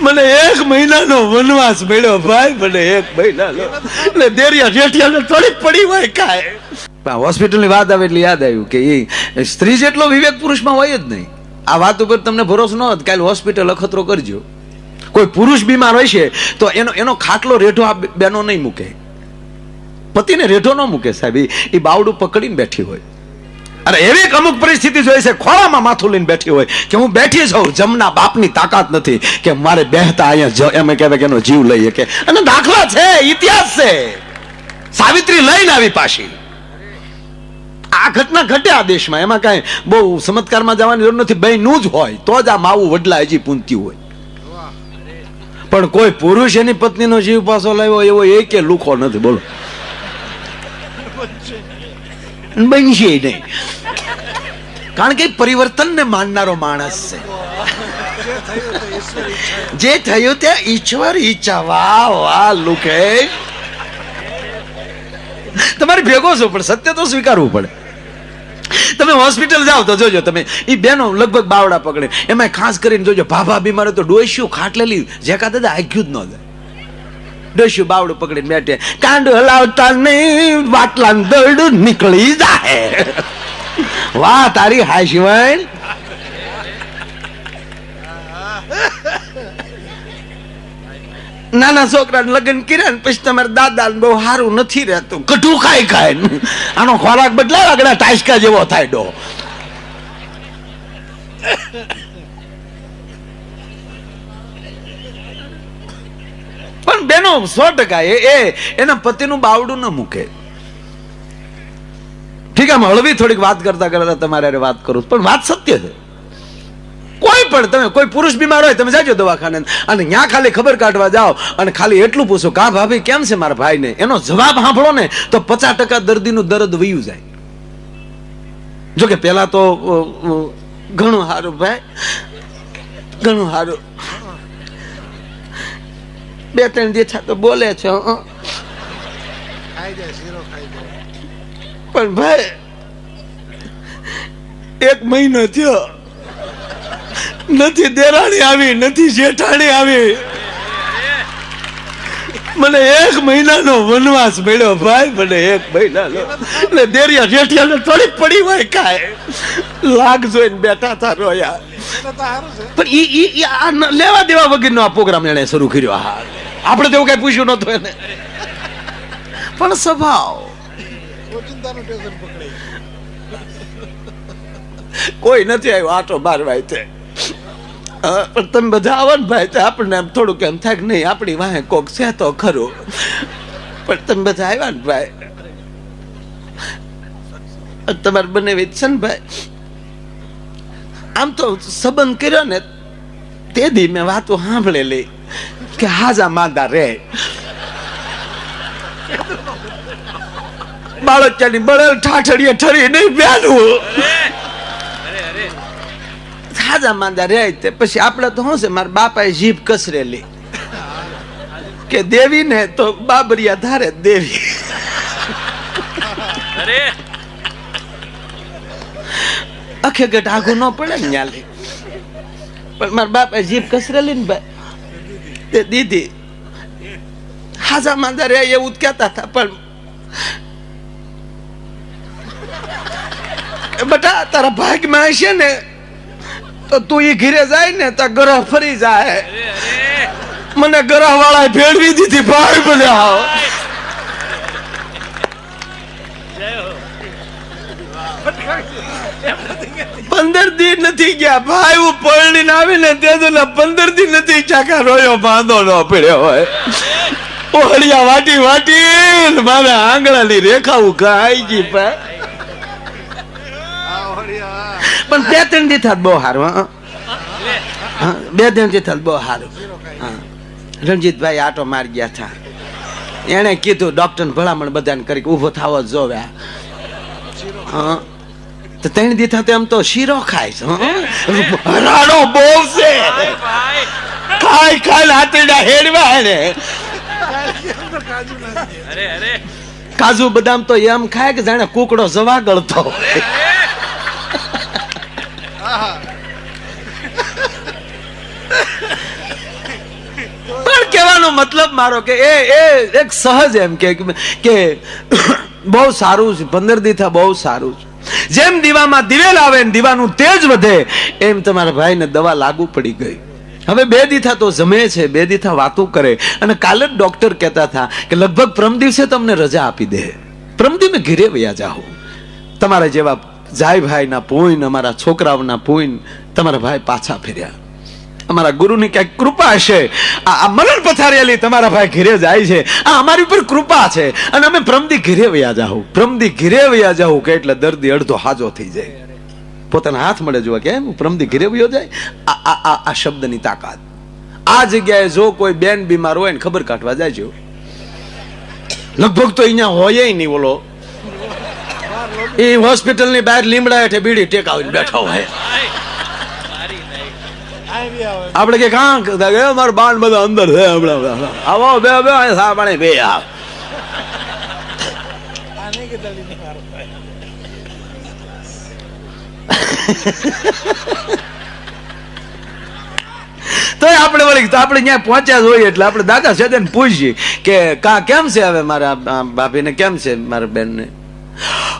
મને એક મહિનાનો વનવાસ મળ્યો, ભાઈ, મને એક મહિનાનો. એટલે દેરિયા જેઠિયાને થોડી પડી હોય કાંઈ. હોસ્પિટલની વાત આવે એટલે યાદ આવ્યું કે એ સ્ત્રી જેટલો વિવેક પુરુષમાં હોય જ નહીં. આ વાત ઉપર તમને ભરોસો ન હોત કાલે હોસ્પિટલ અખતરો કરજો. કોઈ પુરુષ બીમાર હોય છે તો એનો એનો ખાટલો રેઠો આ બેનો નહીં મૂકે. પતિને રેઢો ન મૂકે સાહેબ. ઈ બાવડું પકડીને બેઠી હોય. અરે એવી અમુક પરિસ્થિતિ જોઈ છે, ખોળામાં માથું લઈને બેઠી હોય કે હું બેઠી છું, જમના બાપની તાકાત નથી કે મારે બેહતા અહીંયા એમ કહેવાય કે એનો જીવ લઈએ કે. અને દાખલા છે, ઇતિહાસ છે. સાવિત્રી લઈને આવી પાછી. આ ઘટના ઘટે આ દેશમાં, એમાં કાંઈ બહુ ચમત્કારમાં જવાની જરૂર નથી, બહેનું જ હોય, તો જ આ માવું વડલા હજી પૂનતી હોય. પણ કોઈ પુરુષ એની પત્નીનો જીવ પાછો લાવ્યો, એવો એ કે લુખો નથી, બોલો. બનશે નહીં કારણ કે પરિવર્તનને માનનારો માણસ છે. જે થયું તે ઈશ્વર ઈચ્છા વાહ વાહ લુકે તમારે ભેગો છો, પણ સત્ય તો સ્વીકારવું પડે. તમે હોસ્પિટલ જાઓ તો જોજો તમે. એ બેનો લગભગ બાવડા પકડે. એમાં ખાસ કરીને જોજો, ભાભા બીમાર તો ડોસ્યું ખાટલેલી જેકા દાદા આગ્યું જ ન જાય. ડોસ્યું બાવડું પકડીને બેઠે. કાંડ હલાવતા નહીં વાટલા દરડ નીકળી જાય વાહ, તારી હાય નાના છોકરાને લગ્ન કર્યા ને પછી તમારા દાદા બહુ સારું નથી રહેતું. કઢું ખાય ખાય આનો ખોરાક બદલાય આગળ ટાઈસકા જેવો થાય ડો. બેનો સો ટકા એના પતિનું બાવડું ન મૂકે. ઠીક આમ હળવી થોડીક વાત કરતા કરતા તમારે વાત કરું પણ વાત સત્ય છે. કોઈ પણ તમે કોઈ પુરુષ બીમાર હોય, તમે જાજો દવાખાને અને ત્યાં ખાલી ખબર કાઢવા જાઓ અને ખાલી એટલું પૂછો, કા ભાભી, કેમ છે મારા ભાઈને? એનો જવાબ સાંભળો ને તો પચાસ ટકા દર્દીનું દર્દ વયું જાય. જો કે પેલા તો ઘણું સારું ભાઈ. ઘણું સારું. બે ત્રણ દિવસ તો બોલે છે પણ ભાઈ એક મહિનો થયો. નથી દેરાણી આવી નથી જેઠાણી આવી. મને એક મહિનાનો વનવાસ મળ્યો ભાઈ મને એક મહિનાનો. ને દેરિયા જેઠિયાને થોડી પડી હોય કાય લાગ જોઈને બેઠા હતા રોયા. એને પણ ઈ ઈ આ લેવા દેવા વગરનો આ પ્રોગ્રામ એણે શરૂ કર્યો. હા. આપણે તો એવું કઈ પૂછ્યું નતું એને. પણ સ્વભાવ. કોઈ નથી આવ્યો આટો મારવા તે. પણ તમે બધા આવો ને ભાઈ તો આપણને એમ થોડુંક એમ થાય કે નહીં આપણી વાહે કોક છે તો ખરું. પણ તમે બધા આવ્યા ને ભાઈ. તમારે બંને છે ને ભાઈ. આમ તો સંબંધ કર્યો ને તે દી મેં વાતો સાંભળેલી. કે હાજા માંદા રે બાળકની બળેલ ઠાઠડીએ ઠરી નહીં પ્યાલું સાજા માંદા રે તે પછી આપણે તો શું છે મારા બાપાએ જીભ કસરેલી કે દેવી ને તો બાબરિયા ધારે દેવી અખે ગઢ આઘું ન પડે ને ન્યાલી પણ મારા બાપાએ જીભ કસરેલી ને ભાઈ તે દીધી હાજા માંદા રે એવું જ કહેતા હતા પણ બટા તારા ભાગમાં હશે ને તો તું એ ઘીરે જાય ને તો ગ્રહ ફરી જાય મને ગ્રહ વાળા ભેળવી દીધી ભાઈ મને પંદર દી નથી ગયા. ભાઈ હું પરણીને આવીને તે તો પંદર દી નથી ચાકા રોયો બાંધો ન પડ્યો હોય. ઓળિયા વાટી વાટી મારા આંગળાની રેખા ખાઈ ગઈ ભાઈ પણ બે ત્રણ દી થાત બહુ સારું બે ત્રણ દી થાત બહુ સારું રણજીતભાઈ આટો મારી ગયા હતા એણે કીધું ડોક્ટર ભલામણ બધાને કરી ઊભો ઊભો થવો જોવે. હા. તો ત્રણ દી થતે આમ તો શીરો ખાય છે હં? રાડો બહુ છે ખાય ખાય હાથડા હેડવા ને કાજુ બદામ તો એમ ખાય કે જાણે કુકડો જવા ગળતો પણ કહેવાનો મતલબ મારો કે એ એ એક સહજ એમ કે કે બહુ સારું છે પંદર દીથા બહુ સારું છે જેમ દીવામાં દિવેલ આવે ને દીવાનું તેજ વધે, એમ તમારા ભાઈને દવા લાગુ પડી ગઈ. હવે બે દીથા તો જમે છે, બે દીથા વાતો કરે. અને કાલે જ ડોક્ટર કહેતા હતા કે લગભગ પ્રમ દિવસે તમને રજા આપી દે. પ્રમ દિવસે ઘીરે વયા જાઓ તમારા જેવા જાય ભાઈના પોઈન અમારા છોકરાઓના પોઈન તમારા ભાઈ પાછા ફેર્યા. અમારા ગુરુની ક્યાંક કૃપા છે. આ મરણ પથારેલી તમારા ભાઈ ઘેરે જાય છે. આ અમારી ઉપર કૃપા છે. અને અમે પ્રમદી ઘેરે વયા જાઉં પ્રમદી ઘેરે વયા જાઉં કે એટલે દર્દી અડધો હાજો થઈ જાય. પોતાના હાથ મળે જોવા કેમ પ્રમદી ઘેરે વયો જાય. આ આ આ શબ્દની તાકાત. આ જગ્યાએ જો કોઈ બેન બીમાર હોય ને ખબર કાઢવા જાય છે. લગભગ તો અહીંયા હોય નહીં બોલો એ હોસ્પિટલની બહાર લીમડા હેઠે બીડી ટેકાવીને બેઠા હોય. આપણે કે કાં કે મારો બાણ બધા અંદર છે, હમણાં આવો, બે બે સા પાણી બે આવ તો આપણે વળી આપણે ત્યાં પહોંચ્યા જ એટલે આપણે દાદા છે તેને પૂછીએ કે, કા, કેમ છે હવે મારા બાપીને, કેમ છે મારા બેનને?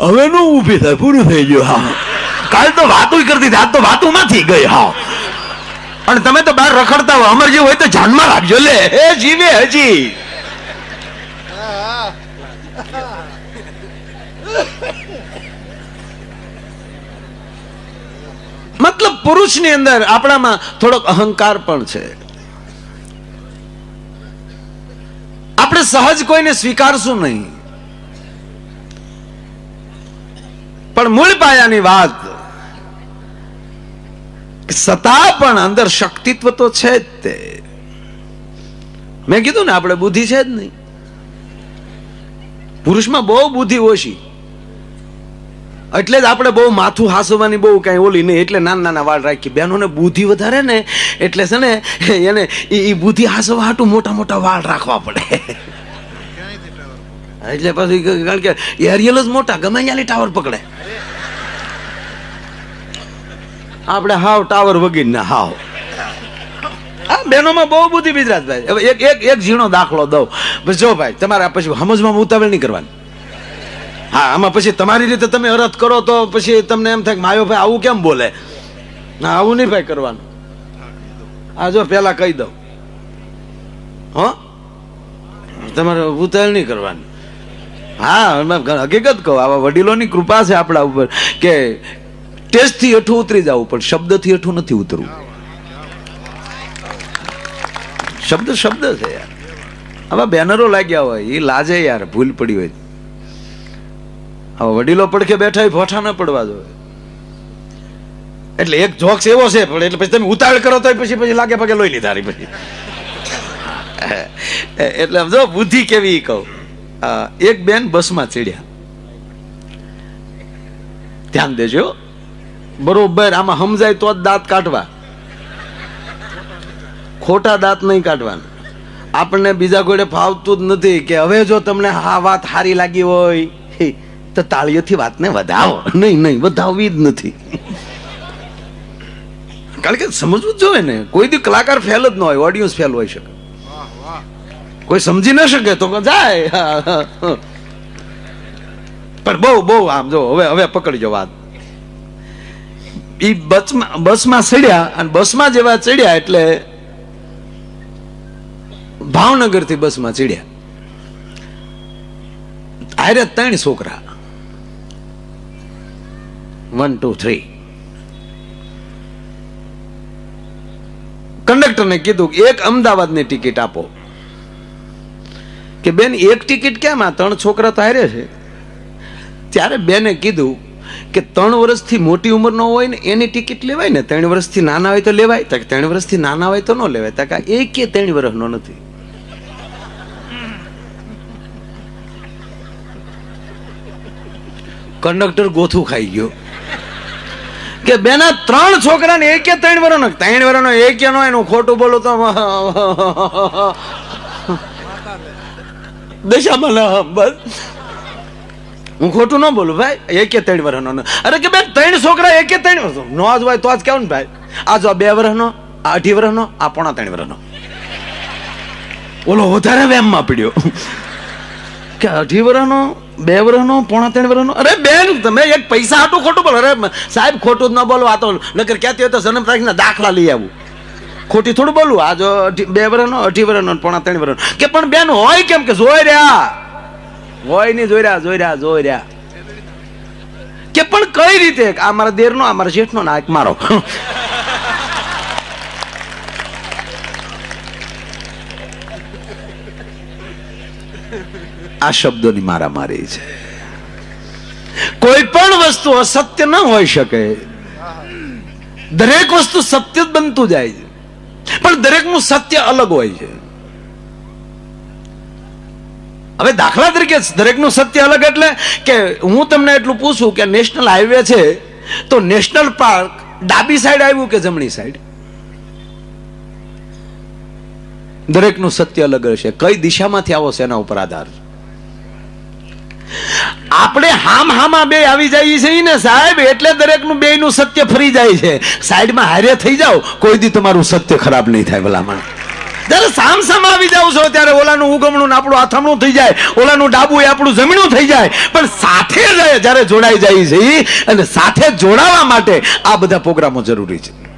હવે નું ઊભી થાય, પૂરું થઈ ગયું, હા. કાલ તો વાતું કરતી આજ તો વાતું માંથી ગઈ, હા. અને તમે તો બહાર રખડતા હો. અમર જેવું હોય તો જાનમાં રાખજો. લે એ જીવે હજી મતલબ પુરુષની અંદર આપણામાં થોડોક અહંકાર પણ છે. આપણે સહજ કોઈને સ્વીકારશું નહીં. પણ મૂળ પાયાની વાત સતા પણ અંદર શક્તિત્વ તો છે જ તે. મેં કીધું ને આપણે બુદ્ધિ છે જ નહીં. પુરુષમાં બહુ બુદ્ધિ ઓછી. એટલે જ આપણે બહુ માથું હાસવાની બહુ કાંઈ ઓલી નહીં એટલે નાના નાના વાળ રાખી બહેનોને બુદ્ધિ વધારે ને એટલે છે ને એને એ બુદ્ધિ હાસવા હાટું મોટા મોટા વાળ રાખવા પડે. એટલે પછી કારણ કે એરિયલ જ મોટા ગમે ત્યાંની ટાવર પકડે. આપણે હાવ ટાવર વગીને ના હાવ. આ બહેનોમાં બહુ બુદ્ધિ ભાઈ. હવે એક એક એક ઝીણો દાખલો દઉં. બસ જો ભાઈ તમારે પછી સમજમાં ઉતાવળ નહીં કરવાની. હા આમાં પછી તમારી રીતે તમે અરથ કરો તો પછી તમને એમ થાય કે માયો ભાઈ આવું કેમ બોલે? ના આવું નહીં ભાઈ કરવાનું. આ જો પેલા કહી દઉં. હો? તમારે ઉતાવળ નહીં કરવાની. હા હકીકત કહું આવા વડીલોની કૃપા છે આપણા ઉપર કે ટેસ્ટથી હેઠું ઉતરી જવું, પણ શબ્દથી હેઠું નથી ઉતરવું. શબ્દ શબ્દ છે યાર. આવા બેનરો લાગ્યા હોય એ લાજે યાર, ભૂલ પડી હોય. હવે વડીલો પડખે બેઠા હોય ફોઠા ન પડવા જોઈએ એટલે એક જોક્સ એવો છે, પણ એટલે પછી તમે ઉતાવળ કરો તો પછી પછી લાગે પગે લોહી લીધા પછી. એટલે સમજો બુદ્ધિ કેવી કહું. એક બેન બસમાં ચડ્યા. ધ્યાન દેજો. બરોબર, આમાં સમજાય તો જ દાંત કાઢવા. ખોટા દાંત નહીં કાઢવાના. આપણને બીજા કોઈને ફાવતું જ નથી કે હવે જો તમને આ વાત સારી લાગી હોય તો તાળીઓથી વાતને વધાવો. નહીં નહીં, વધાવવી જ નથી. કારણ કે સમજવું જ જોઈએ ને, કોઈ દી કલાકાર ફેલ જ ન હોય ઓડિયન્સ ફેલ હોય શકે. કોઈ સમજી ન શકે તો જાય. પણ બહુ બહુ આમ જો, હવે હવે પકડજો વાત. ઈ બસમાં બસમાં ચડ્યા અને બસમાં જેવા ચડ્યા એટલે ભાવનગરથી બસમાં ચડ્યા. આરે ત્રણ છોકરા. વન ટુ થ્રી કંડક્ટરને કીધું એક અમદાવાદની ટિકિટ આપો. કે બેન, એક ટિકિટ કેમ? આ ત્રણ છોકરા તો હારે છે. ત્યારે બેને કીધું કે ત્રણ વર્ષથી મોટી ઉંમરનો હોય ને એની ટિકિટ લેવાય ને ત્રણ વર્ષથી નાના હોય તો લેવાય, તો કે ત્રણ વર્ષથી નાના હોય તો ન લેવાય. તો કે એ કે ત્રણ વર્ષનો નથી. કંડક્ટર ગોથું ખાઈ ગયો. કે બેના ત્રણ છોકરાને એક કે ત્રણ વર્ષનો ત્રણ વર્ષનો એક નો, એનું ખોટું બોલો તો દશામાં બસ. હું ખોટું ન બોલું, ભાઈ. એક ત્રણ વર્ષનો અરે કે બેન, ત્રણ છોકરા એક ત્રણ વર્ષ નો આજ હોય તો આજ કેવું ને ભાઈ આ જો બે વર્ષનો આ અઢી વર્ષનો આ પોણા ત્રણ વર્ષનો ઓલો વધારે વેમમાં પડ્યો. કે અઢી વર્ષનો બે વર્ષનો પોણા ત્રણ વર્ષનો અરે બેન, તમે એક પૈસા હાટું ખોટું બોલો. અરે સાહેબ, ખોટું જ ન બોલો. આ તો નકર ક્યાંથી હોય તો જન્મ તારીખના દાખલા લઈ આવું. ખોટી થોડું બોલું. આ જો બે વર્ષનો અઢી વર્ષનો પોણા ત્રણ વર્ષનો કે પણ બેન, હોય કેમ કે, જોઈ રહ્યા. હોય નહીં જોઈ રહ્યા જોઈ રહ્યા જોઈ રહ્યા. કે પણ કઈ રીતે? આ મારા દેરનો, આ મારા શેઠ નો નાક મારો. આ શબ્દોની મારામારી છે. કોઈ પણ વસ્તુ અસત્ય ન હોઈ શકે. દરેક વસ્તુ સત્ય જ બનતું જાય છે. પણ દરેકનું સત્ય અલગ હોય છે. હવે દાખલા તરીકે દરેકનું સત્ય અલગ એટલે કે હું તમને એટલું પૂછું કે નેશનલ હાઈવે છે, તો નેશનલ પાર્ક ડાબી સાઈડ આવ્યું કે જમણી સાઈડ? દરેકનું સત્ય અલગ હશે. કઈ દિશામાંથી આવો છે એના ઉપર આધાર? આપણે હામ હામાં બે આવી જઈએ છીએ ને સાહેબ, એટલે દરેકનું બેયનું સત્ય ફરી જાય છે. સાઈડમાં હારે થઈ જાઓ, કોઈ દી તમારું સત્ય ખરાબ નહીં થાય ભલામણ. જ્યારે સામ સામ આવી જાવ છો, ત્યારે ઓલાનું ઉગમણું આપણું આથમણું થઈ જાય, ઓલાનું ડાબુ એ આપણું જમીનું થઈ જાય. પણ સાથે જ જ્યારે જોડાઈ જાય છે અને સાથે જોડાવા માટે આ બધા પ્રોગ્રામો જરૂરી છે.